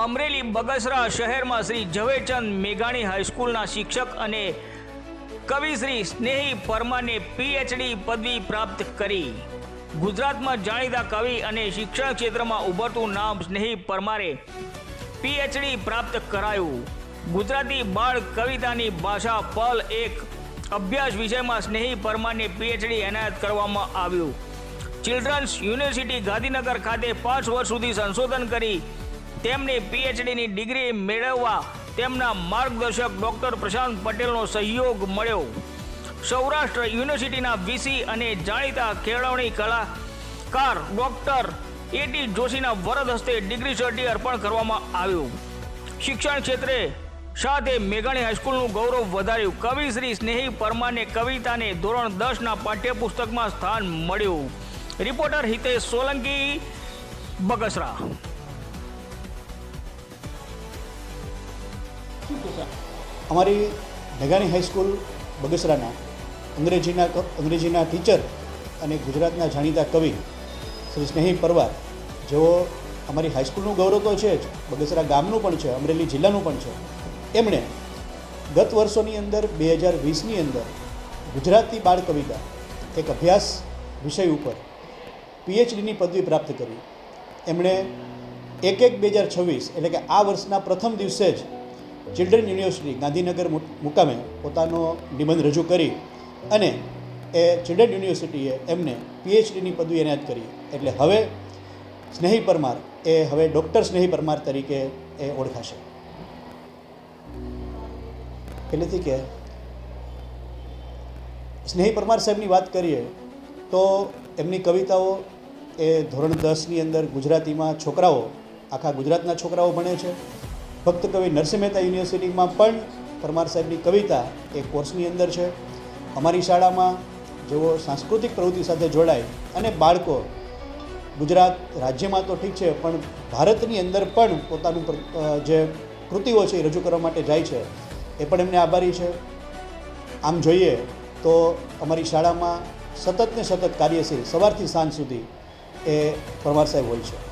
અમરેલી બગસરા શહેરમાં શ્રી ઝવેરચંદ મેઘાણી હાઈસ્કૂલના શિક્ષક અને કવિ શ્રી સ્નેહી પરમાને પીએચડી પદવી પ્રાપ્ત કરી. ગુજરાતમાં જાણીતા કવિ અને શિક્ષણ ક્ષેત્રમાં ઉભરતું નામ સ્નેહી પરમારે પીએચડી પ્રાપ્ત કરાયું. ગુજરાતી બાળ કવિતાની ભાષા પલ એક અભ્યાસ વિષયમાં સ્નેહી પરમારને પીએચડી એનાયત કરવામાં આવ્યું. ચિલ્ડ્રન્સ યુનિવર્સિટી ગાંધીનગર ખાતે પાંચ વર્ષ સુધી સંશોધન કરી તેમને પીએચડીની ડિગ્રી મેળવવા તેમના માર્ગદર્શક ડૉક્ટર પ્રશાંત પટેલનો સહયોગ મળ્યો. સૌરાષ્ટ્ર યુનિવર્સિટીના વીસી અને જાણીતા કેળવણી કલાકાર ડૉક્ટર એટી જોશીના વરદ હસ્તે ડિગ્રી સર્ટી અર્પણ કરવામાં આવ્યું. શિક્ષણ ક્ષેત્રે સાથે મેઘાણી હાઈસ્કૂલનું ગૌરવ વધાર્યું. કવિ શ્રી સ્નેહી પરમારને કવિતાને ધોરણ દસના પાઠ્યપુસ્તકમાં સ્થાન મળ્યું. રિપોર્ટર હિતેશ સોલંકી, બગસરા. અમારી મેઘાણી હાઈસ્કૂલ બગસરાના અંગ્રેજીના અંગ્રેજીના ટીચર અને ગુજરાતના જાણીતા કવિ શ્રી સ્નેહી પરવાર, જેઓ અમારી હાઈસ્કૂલનું ગૌરવ તો છે જ, બગસરા ગામનું પણ છે, અમરેલી જિલ્લાનું પણ છે. એમણે ગત વર્ષોની અંદર, બે હજાર વીસની અંદર ગુજરાતી બાળ કવિતા એક અભ્યાસ વિષય ઉપર પીએચડીની પદવી પ્રાપ્ત કરી. એમણે એક એક બે હજાર છવ્વીસ, એટલે કે આ વર્ષના પ્રથમ દિવસે જ ચિલ્ડ્રન યુનિવર્સિટી ગાંધીનગર મુકામે પોતાનો નિબંધ રજૂ કરી અને એ ચિલ્ડ્રન યુનિવર્સિટીએ એમને પીએચડીની પદવી એનાયત કરી. એટલે હવે સ્નેહી પરમાર એ હવે ડૉક્ટર સ્નેહી પરમાર તરીકે એ ઓળખાશે. પહેલેથી કે સ્નેહી પરમાર સાહેબની વાત કરીએ તો એમની કવિતાઓ એ ધોરણ દસની અંદર ગુજરાતીમાં છોકરાઓ, આખા ગુજરાતના છોકરાઓ ભણે છે. ભક્ત કવિ નરસિંહ મહેતા યુનિવર્સિટીમાં પણ પરમાર સાહેબની કવિતા એ કોર્સની અંદર છે. અમારી શાળામાં જેઓ સાંસ્કૃતિક પ્રવૃત્તિ સાથે જોડાય અને બાળકો ગુજરાત રાજ્યમાં તો ઠીક છે, પણ ભારતની અંદર પણ પોતાનું જે કૃતિઓ છે એ રજૂ કરવા માટે જાય છે. એ પણ એમને આભારી છે. આમ જોઈએ તો અમારી શાળામાં સતત ને સતત કાર્યશીલ સવારથી સાંજ સુધી એ પરમાર સાહેબ હોય છે.